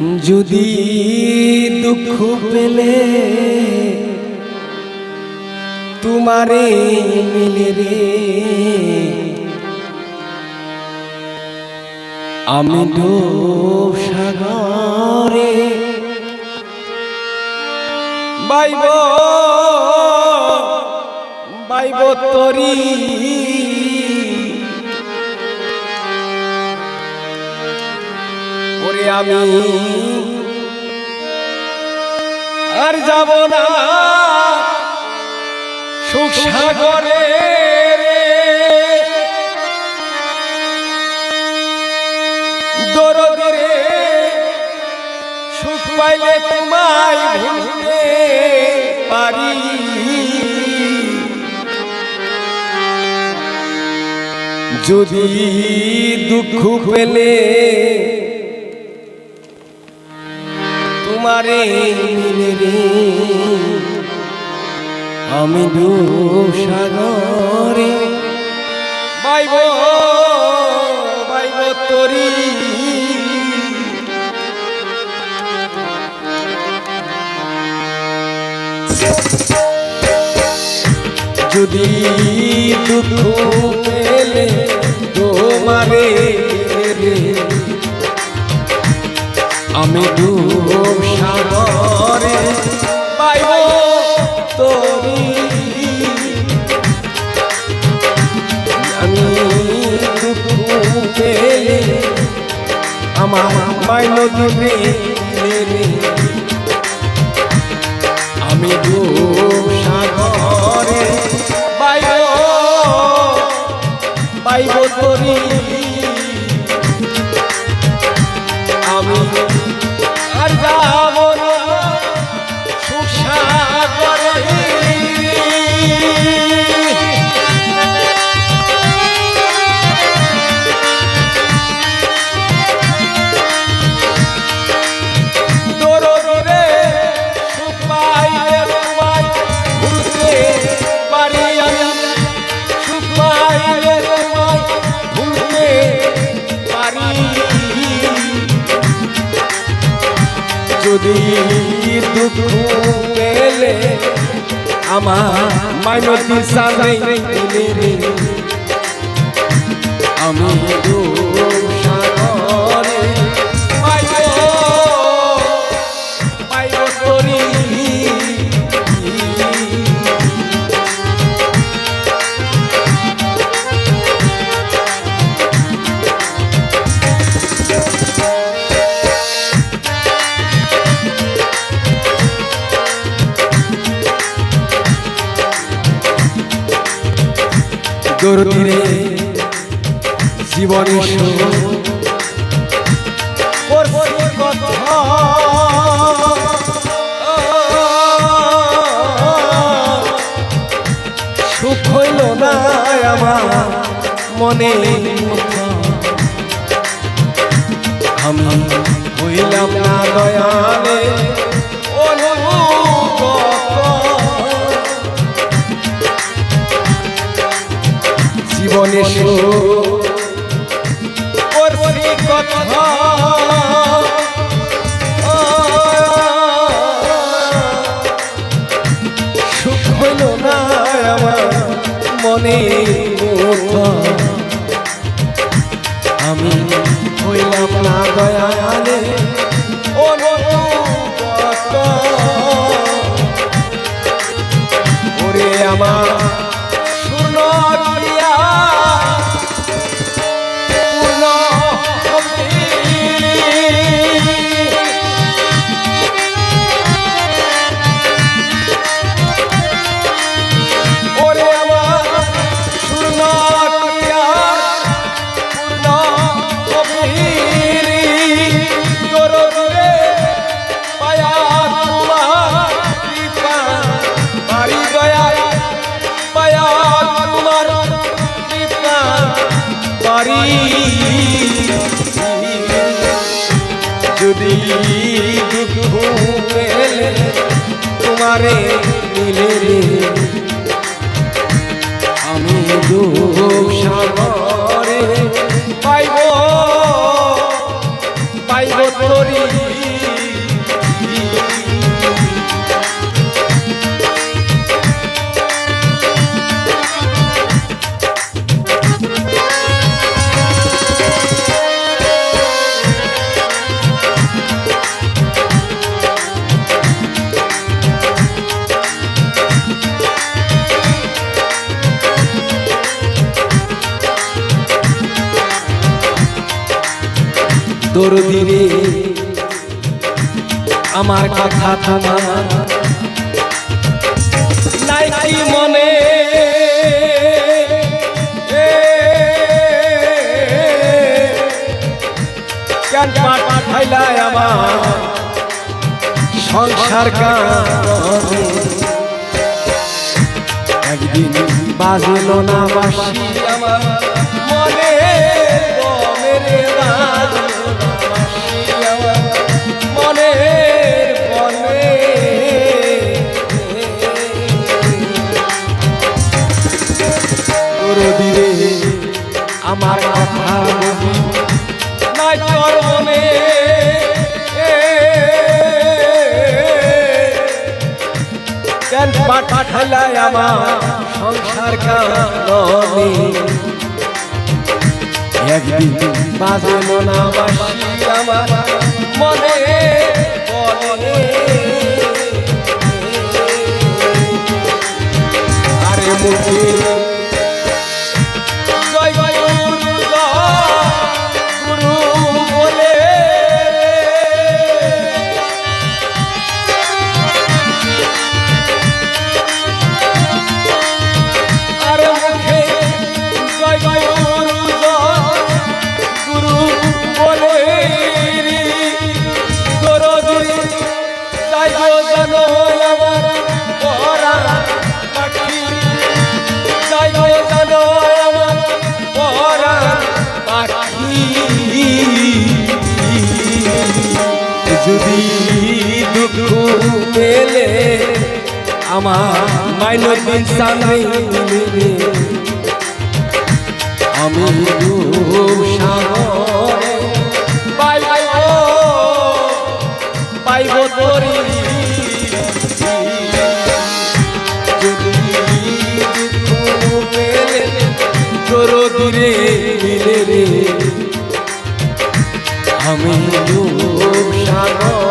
যদি দুঃখ পেলে তোমারে মিলে রে। আমি ডোব সাগরে বাইব বাইব তরি ওরে আমি। আর যাব না। সুখ সাগরে দরদরে সুখ পাইলে তোমায় ভুলতে পারি। যদি দুঃখ পেলে তোমারে রে আমি সাগরে বাইব বাইব তরি। যদি দুঃখ পেলে তোমারে রে। আমি ডুব সাগরে পাইব তোরি। আমি পেলে আমার নদী আমি ডুব সাগরে পাইব পাইব তোরি। আমি যদি দুঃখ পেলে আমার মাইনতি সামনে আমি দরদিরে জীবনে সুখ হইল না আমার মনে। আমি হইলাম না দয়ালে। করছি কথা সুখ হইল না আমার মনে আমি হইলাম না দয়ালে ওরে আমার যদি দুঃখ তোমারে মিলে আমি দুঃখ সাগরে দরদি রে। আমার কথা তোমার নাই কি মনে? কেন পাঠাইলাই আমার সংসার কারণে একদিন বাজল না বাসি আমার মনে মেরে আমার কথা বলি নাই মনে কেন পাঠালাই আমার সংসার কারণে একদিন বাজে মনা তাই গো জানো আমার পরা পাখি তাই গো জানো আমার পরা পাখি যদি দুঃখ পেলে আমার মাইনুদ্দিন সামনে আমি সাগরে পাইব তোরি তোর দিরে রে। আমি সাগরে